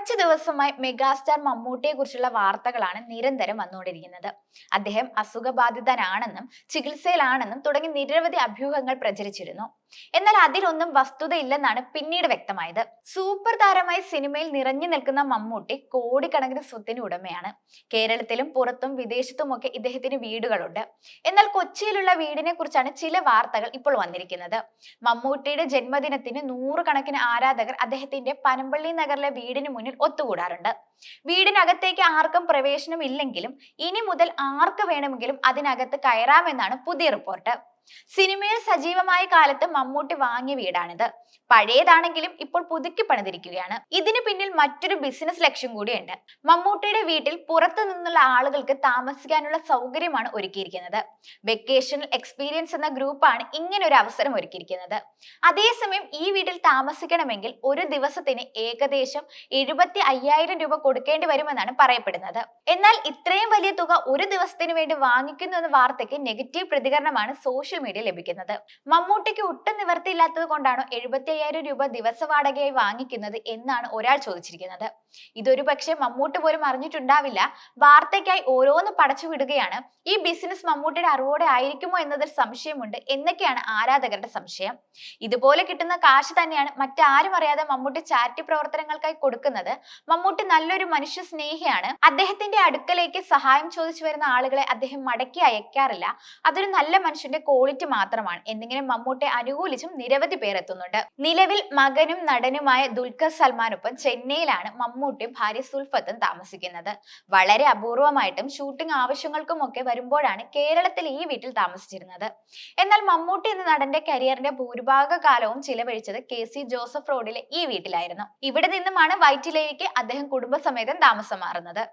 കുറച്ചു ദിവസമായി മെഗാസ്റ്റാർ മമ്മൂട്ടിയെ കുറിച്ചുള്ള വാർത്തകളാണ് നിരന്തരം വന്നുകൊണ്ടിരിക്കുന്നത്. അദ്ദേഹം അസുഖബാധിതനാണെന്നും ചികിത്സയിലാണെന്നും തുടങ്ങി നിരവധി അഭ്യൂഹങ്ങൾ പ്രചരിച്ചിരുന്നു. എന്നാൽ അതിലൊന്നും വസ്തുതയില്ലെന്നാണ് പിന്നീട് വ്യക്തമായത്. സൂപ്പർ താരമായി സിനിമയിൽ നിറഞ്ഞു നിൽക്കുന്ന മമ്മൂട്ടി കോടിക്കണക്കിന് സ്വത്തിന് ഉടമയാണ്. കേരളത്തിലും പുറത്തും വിദേശത്തുമൊക്കെ ഇദ്ദേഹത്തിന് വീടുകളുണ്ട്. എന്നാൽ കൊച്ചിയിലുള്ള വീടിനെ കുറിച്ചാണ് ചില വാർത്തകൾ ഇപ്പോൾ വന്നിരിക്കുന്നത്. മമ്മൂട്ടിയുടെ ജന്മദിനത്തിന് നൂറുകണക്കിന് ആരാധകർ അദ്ദേഹത്തിന്റെ പനമ്പള്ളി നഗറിലെ വീടിന് മുന്നിൽ ഒത്തുകൂടാറുണ്ട്. വീടിനകത്തേക്ക് ആർക്കും പ്രവേശനം ഇല്ലെങ്കിലും ഇനി മുതൽ ആർക്ക് വേണമെങ്കിലും അതിനകത്ത് കയറാമെന്നാണ് പുതിയ റിപ്പോർട്ട്. സിനിമയിൽ സജീവമായ കാലത്ത് മമ്മൂട്ടി വാങ്ങിയ വീടാണിത്. പഴയതാണെങ്കിലും ഇപ്പോൾ പുതുക്കി പണിതിരിക്കുകയാണ്. ഇതിന് പിന്നിൽ മറ്റൊരു ബിസിനസ് ലക്ഷ്യം കൂടിയുണ്ട്. മമ്മൂട്ടിയുടെ വീട്ടിൽ പുറത്തു നിന്നുള്ള ആളുകൾക്ക് താമസിക്കാനുള്ള സൗകര്യമാണ് ഒരുക്കിയിരിക്കുന്നത്. വെക്കേഷണൽ എക്സ്പീരിയൻസ് എന്ന ഗ്രൂപ്പാണ് ഇങ്ങനെ ഒരു അവസരം ഒരുക്കിയിരിക്കുന്നത്. അതേസമയം ഈ വീട്ടിൽ താമസിക്കണമെങ്കിൽ ഒരു ദിവസത്തിന് ഏകദേശം എഴുപത്തി അയ്യായിരം രൂപ കൊടുക്കേണ്ടി വരുമെന്നാണ് പറയപ്പെടുന്നത്. എന്നാൽ ഇത്രയും വലിയ തുക ഒരു ദിവസത്തിന് വേണ്ടി വാങ്ങിക്കുന്നു എന്ന വാർത്തയ്ക്ക് നെഗറ്റീവ് പ്രതികരണമാണ് സോഷ്യൽ മീഡിയ ലഭിക്കുന്നത്. മമ്മൂട്ടിക്ക് ഒട്ടും നിവർത്തിയില്ലാത്തത് കൊണ്ടാണോ എഴുപത്തി അയ്യായിരം രൂപ ദിവസ വാടകയായി വാങ്ങിക്കുന്നത് എന്നാണ് ഒരാൾ ചോദിച്ചിരിക്കുന്നത്. ഇതൊരു പക്ഷേ മമ്മൂട്ടി പോലും അറിഞ്ഞിട്ടുണ്ടാവില്ല. വാർത്തയ്ക്കായി ഓരോന്ന് പടച്ചു വിടുകയാണ്. ഈ ബിസിനസ് മമ്മൂട്ടിയുടെ അറിവോടെ ആയിരിക്കുമോ എന്നതിൽ സംശയമുണ്ട് എന്നൊക്കെയാണ് ആരാധകരുടെ സംശയം. ഇതുപോലെ കിട്ടുന്ന കാശ് തന്നെയാണ് മറ്റാരും അറിയാതെ മമ്മൂട്ടി ചാരിറ്റി പ്രവർത്തനങ്ങൾക്കായി കൊടുക്കുന്നത്. മമ്മൂട്ടി നല്ലൊരു മനുഷ്യ സ്നേഹിയാണ്. അദ്ദേഹത്തിന്റെ അടുക്കലേക്ക് സഹായം ചോദിച്ചു വരുന്ന ആളുകളെ അദ്ദേഹം മടക്കി അയക്കാറില്ല. അതൊരു നല്ല മനുഷ്യന്റെ ക്വാളിറ്റി മാത്രമാണ്. എന്നിങ്ങനെ മമ്മൂട്ടിയെ അനുകൂലിച്ചും നിരവധി പേർ എത്തുന്നുണ്ട് നിലവിൽ മകനും നടനുമായ ദുൽഖർ സൽമാനൊപ്പം ചെന്നൈയിലാണ് മമ്മൂട്ടിയും ഭാര്യ സുൽഫത്തും താമസിക്കുന്നത്. വളരെ അപൂർവമായിട്ടും ഷൂട്ടിംഗ് ആവശ്യങ്ങൾക്കുമൊക്കെ വരുമ്പോഴാണ് കേരളത്തിൽ ഈ വീട്ടിൽ താമസിച്ചിരുന്നത്. എന്നാൽ മമ്മൂട്ടി എന്ന നടന്റെ കരിയറിന്റെ ഭൂരിഭാഗ കാലവും ചിലവഴിച്ചത് കെ സി ജോസഫ് റോഡിലെ ഈ വീട്ടിലായിരുന്നു. ഇവിടെ നിന്നുമാണ് വൈറ്റിലേക്ക് അദ്ദേഹം കുടുംബസമേതം താമസം മാറുന്നത്.